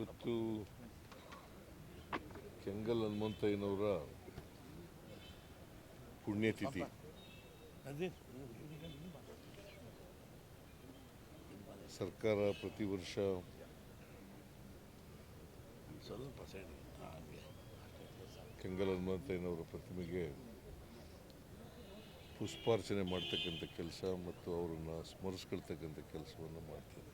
ಇವತ್ತು ಕೆಂಗಲ್ ಹನುಮಂತಯ್ಯನವರ ಪುಣ್ಯತಿಥಿ. ಸರ್ಕಾರ ಪ್ರತಿ ವರ್ಷ ಕೆಂಗಲ್ ಹನುಮಂತಯ್ಯನವರ ಪ್ರತಿಮೆಗೆ ಪುಷ್ಪಾರ್ಚನೆ ಮಾಡ್ತಕ್ಕಂಥ ಕೆಲಸ ಮತ್ತು ಅವರನ್ನು ಸ್ಮರಿಸ್ಕೊಳ್ತಕ್ಕಂಥ ಕೆಲಸವನ್ನು ಮಾಡ್ತಾರೆ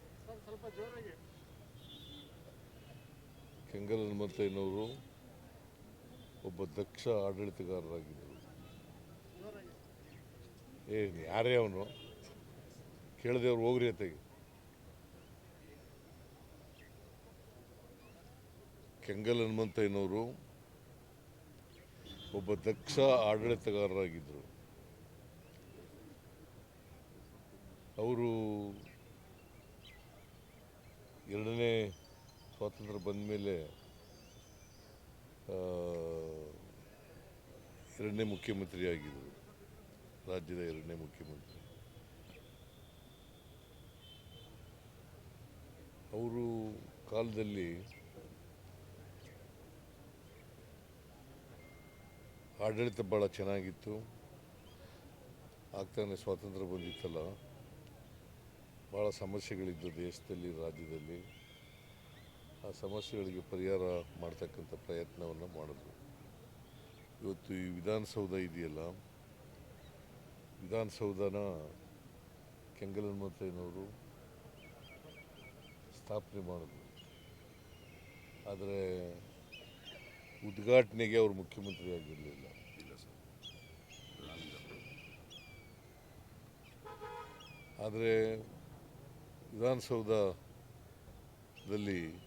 ಕೆಂಗಲ್ ಹನುಮಂತಯ್ಯನವರು ಒಬ್ಬ ದಕ್ಷ ಆಡಳಿತಗಾರರಾಗಿದ್ದರು. ಏ, ಯಾರೇ ಅವನು? ಕೇಳದೇವ್ರು ಹೋಗ್ರಿ ಅತೆಗೆ ಕೆಂಗಲ್ ಹನುಮಂತಯ್ಯನವರು ಒಬ್ಬ ದಕ್ಷ ಆಡಳಿತಗಾರರಾಗಿದ್ದರು. ಅವರು ಎರಡನೇ ಸ್ವಾತಂತ್ರ್ಯ ಬಂದ ಮೇಲೆ ಎರಡನೇ ಮುಖ್ಯಮಂತ್ರಿ ಆಗಿದ್ದರು. ರಾಜ್ಯದ ಎರಡನೇ ಮುಖ್ಯಮಂತ್ರಿ. ಅವರು ಕಾಲದಲ್ಲಿ ಆಡಳಿತ ಭಾಳ ಚೆನ್ನಾಗಿತ್ತು. ಆಗ್ತಾನೆ ಸ್ವಾತಂತ್ರ್ಯ ಬಂದಿತ್ತಲ್ಲ. ಭಾಳ ಸಮಸ್ಯೆಗಳಿದ್ದು ದೇಶದಲ್ಲಿ, ರಾಜ್ಯದಲ್ಲಿ. ಆ ಸಮಸ್ಯೆಗಳಿಗೆ ಪರಿಹಾರ ಮಾಡ್ತಕ್ಕಂಥ ಪ್ರಯತ್ನವನ್ನು ಮಾಡಿದ್ರು ಇವತ್ತು ಈ ವಿಧಾನಸೌಧ ಇದೆಯಲ್ಲ ವಿಧಾನಸೌಧನ ಕೆಂಗಲ್ ಹನುಮಂತಯ್ಯನವರು ಸ್ಥಾಪನೆ ಮಾಡಿದ್ರು. ಆದರೆ ಉದ್ಘಾಟನೆಗೆ ಅವರು ಮುಖ್ಯಮಂತ್ರಿ ಆಗಿರಲಿಲ್ಲ. ಆದರೆ ವಿಧಾನಸೌಧದಲ್ಲಿ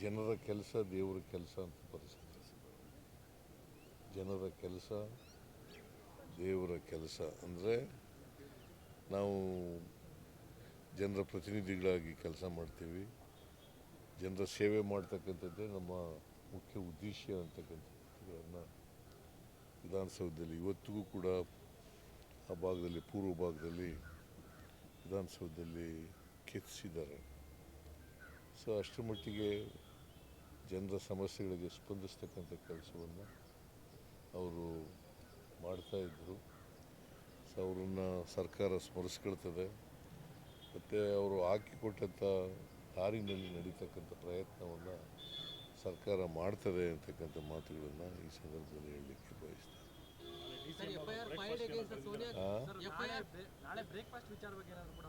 ಜನರ ಕೆಲಸ ದೇವರ ಕೆಲಸ ಅಂತ ಪರಿಸ್ಥಿತಿ. ಜನರ ಕೆಲಸ ದೇವರ ಕೆಲಸ ಅಂದರೆ ನಾವು ಜನರ ಪ್ರತಿನಿಧಿಗಳಾಗಿ ಕೆಲಸ ಮಾಡ್ತೀವಿ. ಜನರ ಸೇವೆ ಮಾಡ್ತಕ್ಕಂಥದ್ದೇ ನಮ್ಮ ಮುಖ್ಯ ಉದ್ದೇಶ ಅಂತಕ್ಕಂಥದ್ದನ್ನು ವಿಧಾನಸೌಧದಲ್ಲಿ ಇವತ್ತಿಗೂ ಕೂಡ ಆ ಭಾಗದಲ್ಲಿ, ಪೂರ್ವ ಭಾಗದಲ್ಲಿ ವಿಧಾನಸೌಧದಲ್ಲಿ ಕೆತ್ತಿಸಿದ್ದಾರೆ ಸೊ ಅಷ್ಟರ ಮಟ್ಟಿಗೆ ಜನರ ಸಮಸ್ಯೆಗಳಿಗೆ ಸ್ಪಂದಿಸ್ತಕ್ಕಂಥ ಕೆಲಸವನ್ನು ಅವರು ಮಾಡ್ತಾಯಿದ್ರು ಸೊ ಅವರನ್ನು ಸರ್ಕಾರ ಸ್ಮರಿಸ್ಕೊಳ್ತದೆ. ಮತ್ತು ಅವರು ಹಾಕಿಕೊಟ್ಟಂಥ ದಾರಿನಲ್ಲಿ ನಡೀತಕ್ಕಂಥ ಪ್ರಯತ್ನವನ್ನು ಸರ್ಕಾರ ಮಾಡ್ತದೆ ಅಂತಕ್ಕಂಥ ಮಾತುಗಳನ್ನು ಈ ಸಂದರ್ಭದಲ್ಲಿ ಹೇಳಲಿಕ್ಕೆ ಬಯಸ್ತೇನೆ. Sir FIR filed against Sonia ಆ? ಎಫ್ಐಆರ್ ನಾಳೆ ಬ್ರೇಕ್ಫಾಸ್ಟ್ ವಿಚಾರ ಬಗ್ಗೆ ಏನಾದ್ರು ಕೂಡ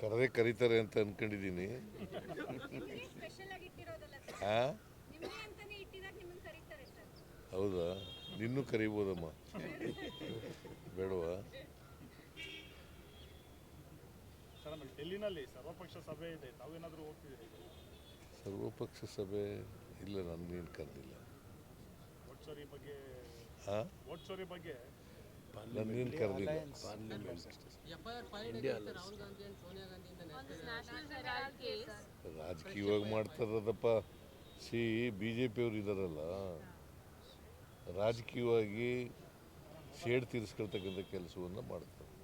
ಕರೆದೇ ಕರೀತಾರೆ ಅಂತ ಅನ್ಕೊಂಡಿದ್ದೀನಿ. ನಿಮ್ಗೆ ಸ್ಪೆಷಲ್ ಆಗಿ ಇಟ್ಟಿರೋದಲ್ಲ ಸರ್? ಹಾಂ ಅಂತಾನೆ ಇಟ್ಟಿದಾಗ ನಿಮ್ಮನ್ನ ಕರೀತಾರೆ ಸರ್ ಹೌದಾ? ನಿನ್ನೂ ಕರಿಬೋದಮ್ಮ. ಬೇಡವಾ? ಸರ್ ಸರ್ವಪಕ್ಷ ಸಭೆ ಇದೆ. ತಾವೇನಾದರೂ ನೀನು ಸರ್ವಪಕ್ಷ ಸಭೆ ಇಲ್ಲ ನನಗೇನು ಕರೆದಿಲ್ಲ. ಬಗ್ಗೆ ಹಾಂ ವೋಟ್ ಚೋರಿ ಬಗ್ಗೆ ನನ್ನೇನು ಕರೆದಿಲ್ಲ ರಾಜಕೀಯವಾಗಿ ಮಾಡ್ತಾರದಪ್ಪ. ಸಿ ಬಿ ಜೆ ಪಿಯವರು ಇದ್ದಾರಲ್ಲ ರಾಜಕೀಯವಾಗಿ ಸೇಡ್ ತೀರಿಸ್ಕೊಳ್ತಕ್ಕಂಥ ಕೆಲಸವನ್ನು ಮಾಡ್ತಾರೆ.